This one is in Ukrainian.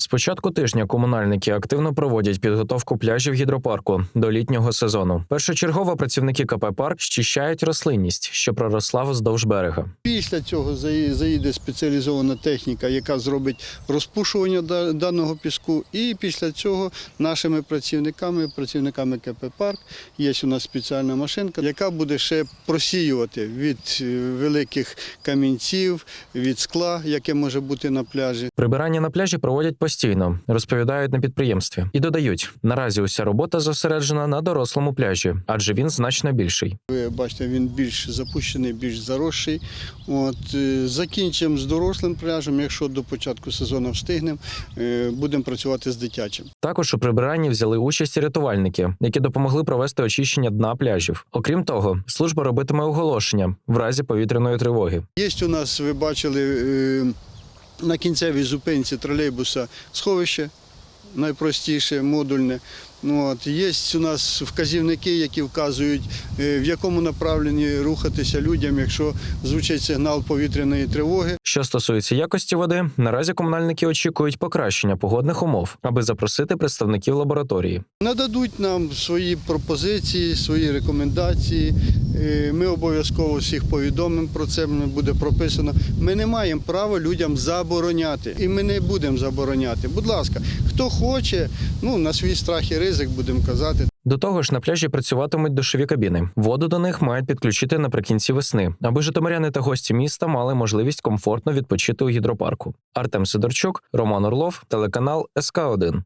З початку тижня комунальники активно проводять підготовку пляжів гідропарку до літнього сезону. Першочергово працівники КП «Парк» щищають рослинність, що проросла вздовж берега. Після цього заїде спеціалізована техніка, яка зробить розпушування даного піску. І після цього нашими працівниками, працівниками КП Парк, є у нас спеціальна машинка, яка буде ще просіювати від е, великих камінців, від скла, яке може бути на пляжі. Прибирання на пляжі проводять постійно, розповідають на підприємстві і додають: наразі уся робота зосереджена на дорослому пляжі, адже він значно більший. Ви бачите, він більш запущений, більш заросший. От, е, закінчимо з дорослим пляжем. Якщо до початку сезону встигнемо, е, будемо працювати з дитячим. Також у прибиранні взяли участь рятувальники, які допомогли провести очищення дна пляжів. Окрім того, служба робитиме оголошення в разі повітряної тривоги. Є у нас, ви бачили, е, на кінцевій зупинці тролейбуса сховище, найпростіше, модульне. От. Є у нас вказівники, які вказують, е, в якому направленні рухатися людям, якщо звучить сигнал повітряної тривоги. Що стосується якості води, наразі комунальники очікують покращення погодних умов, аби запросити представників лабораторії. Нададуть нам свої пропозиції, свої рекомендації. Е, Ми обов'язково всіх повідомимо про це. Буде прописано. Ми не маємо права людям забороняти, і ми не будемо забороняти. Будь ласка, хто хоче, ну на свій страх і ризик будемо казати. До того ж, на пляжі працюватимуть душові кабіни. Воду до них мають підключити наприкінці весни, аби житомиряни та гості міста мали можливість комфортно відпочити у гідропарку. Артем Сидорчук, Роман Орлов, телеканал СК 1